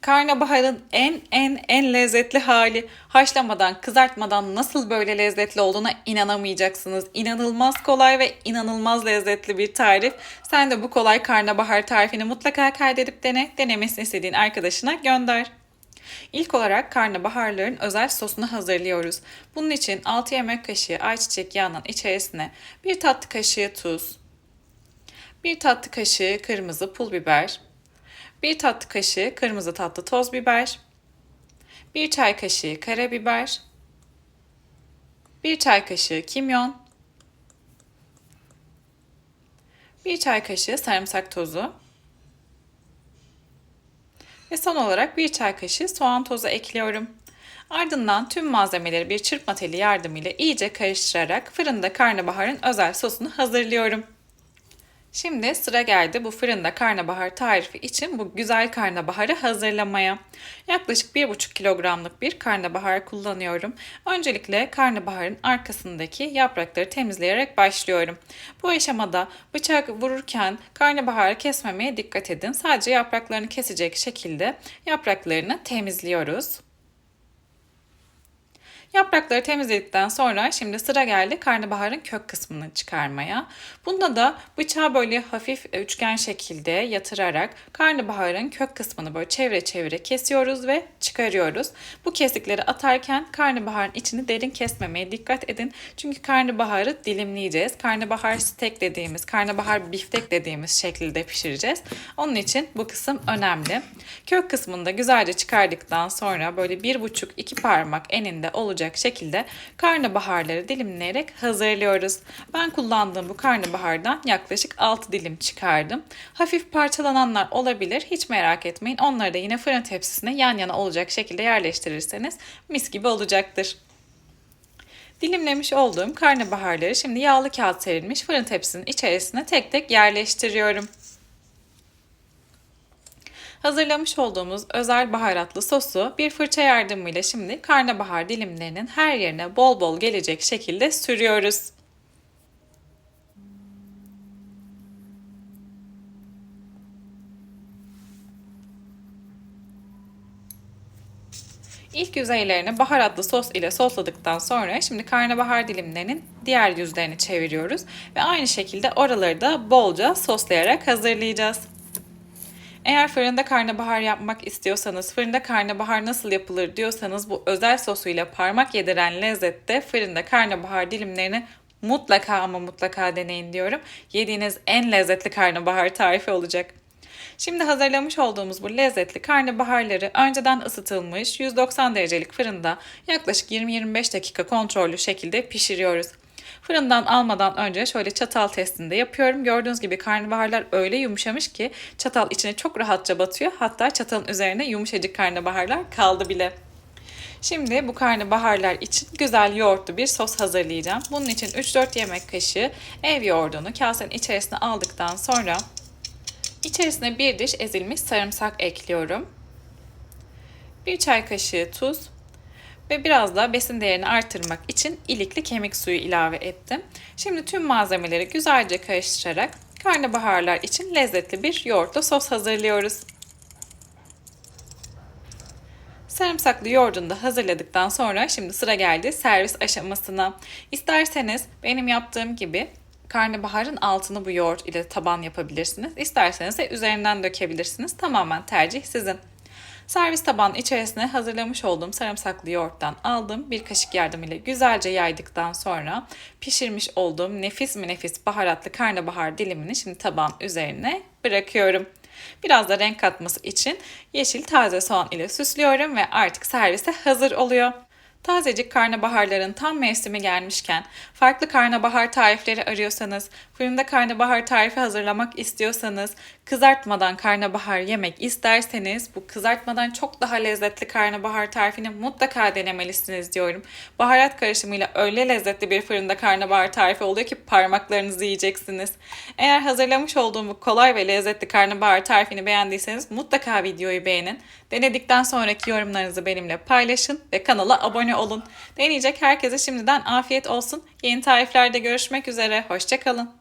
Karnabaharın en en en lezzetli hali. Haşlamadan, kızartmadan nasıl böyle lezzetli olduğuna inanamayacaksınız. İnanılmaz kolay ve inanılmaz lezzetli bir tarif. Sen de bu kolay karnabahar tarifini mutlaka kaydedip dene. Denemesini istediğin arkadaşına gönder. İlk olarak karnabaharların özel sosunu hazırlıyoruz. Bunun için 6 yemek kaşığı ayçiçek yağının içerisine 1 tatlı kaşığı tuz, 1 tatlı kaşığı kırmızı pul biber, 1 tatlı kaşığı kırmızı tatlı toz biber, 1 çay kaşığı karabiber, 1 çay kaşığı kimyon, 1 çay kaşığı sarımsak tozu ve son olarak 1 çay kaşığı soğan tozu ekliyorum. Ardından tüm malzemeleri bir çırpma teli yardımıyla iyice karıştırarak fırında karnabaharın özel sosunu hazırlıyorum. Şimdi sıra geldi bu fırında karnabahar tarifi için bu güzel karnabaharı hazırlamaya. Yaklaşık 1,5 kilogramlık bir karnabahar kullanıyorum. Öncelikle karnabaharın arkasındaki yaprakları temizleyerek başlıyorum. Bu aşamada bıçak vururken karnabaharı kesmemeye dikkat edin. Sadece yapraklarını kesecek şekilde yapraklarını temizliyoruz. Yaprakları temizledikten sonra şimdi sıra geldi karnabaharın kök kısmını çıkarmaya. Bunda da bıçağı böyle hafif üçgen şekilde yatırarak karnabaharın kök kısmını böyle çevre çevre kesiyoruz ve çıkarıyoruz. Bu kesikleri atarken karnabaharın içini derin kesmemeye dikkat edin. Çünkü karnabaharı dilimleyeceğiz. Karnabahar steak dediğimiz, karnabahar biftek dediğimiz şekilde pişireceğiz. Onun için bu kısım önemli. Kök kısmını da güzelce çıkardıktan sonra böyle bir buçuk iki parmak eninde olacak olacak şekilde karnabaharları dilimleyerek hazırlıyoruz. Ben kullandığım bu karnabahardan yaklaşık 6 dilim çıkardım. Hafif parçalananlar olabilir. Hiç merak etmeyin. Onları da yine fırın tepsisine yan yana olacak şekilde yerleştirirseniz mis gibi olacaktır. Dilimlemiş olduğum karnabaharları şimdi yağlı kağıt serilmiş fırın tepsisinin içerisine tek tek yerleştiriyorum. Hazırlamış olduğumuz özel baharatlı sosu bir fırça yardımıyla şimdi karnabahar dilimlerinin her yerine bol bol gelecek şekilde sürüyoruz. İlk yüzeylerini baharatlı sos ile sosladıktan sonra şimdi karnabahar dilimlerinin diğer yüzlerini çeviriyoruz ve aynı şekilde oraları da bolca soslayarak hazırlayacağız. Eğer fırında karnabahar yapmak istiyorsanız, fırında karnabahar nasıl yapılır diyorsanız bu özel sosuyla parmak yediren lezzette fırında karnabahar dilimlerini mutlaka ama mutlaka deneyin diyorum. Yediğiniz en lezzetli karnabahar tarifi olacak. Şimdi hazırlamış olduğumuz bu lezzetli karnabaharları önceden ısıtılmış 190 derecelik fırında yaklaşık 20-25 dakika kontrollü şekilde pişiriyoruz. Fırından almadan önce şöyle çatal testinde yapıyorum. Gördüğünüz gibi karnabaharlar öyle yumuşamış ki çatal içine çok rahatça batıyor. Hatta çatalın üzerine yumuşacık karnabaharlar kaldı bile. Şimdi bu karnabaharlar için güzel yoğurtlu bir sos hazırlayacağım. Bunun için 3-4 yemek kaşığı ev yoğurdunu kasenin içerisine aldıktan sonra içerisine bir diş ezilmiş sarımsak ekliyorum. Bir çay kaşığı tuz, ve biraz da besin değerini artırmak için ilikli kemik suyu ilave ettim. Şimdi tüm malzemeleri güzelce karıştırarak karnabaharlar için lezzetli bir yoğurtlu sos hazırlıyoruz. Sarımsaklı yoğurdunu da hazırladıktan sonra şimdi sıra geldi servis aşamasına. İsterseniz benim yaptığım gibi karnabaharın altını bu yoğurt ile taban yapabilirsiniz. İsterseniz de üzerinden dökebilirsiniz. Tamamen tercih sizin. Servis tabanı içerisine hazırlamış olduğum sarımsaklı yoğurttan aldım. Bir kaşık yardımıyla güzelce yaydıktan sonra pişirmiş olduğum nefis mi nefis baharatlı karnabahar dilimini şimdi taban üzerine bırakıyorum. Biraz da renk katması için yeşil taze soğan ile süslüyorum ve artık servise hazır oluyor. Tazecik karnabaharların tam mevsimi gelmişken farklı karnabahar tarifleri arıyorsanız, fırında karnabahar tarifi hazırlamak istiyorsanız, kızartmadan karnabahar yemek isterseniz bu kızartmadan çok daha lezzetli karnabahar tarifini mutlaka denemelisiniz diyorum. Baharat karışımıyla öyle lezzetli bir fırında karnabahar tarifi oluyor ki parmaklarınızı yiyeceksiniz. Eğer hazırlamış olduğum bu kolay ve lezzetli karnabahar tarifini beğendiyseniz mutlaka videoyu beğenin. Denedikten sonraki yorumlarınızı benimle paylaşın ve kanala abone olun. Deneyecek herkese şimdiden afiyet olsun. Yeni tariflerde görüşmek üzere. Hoşçakalın.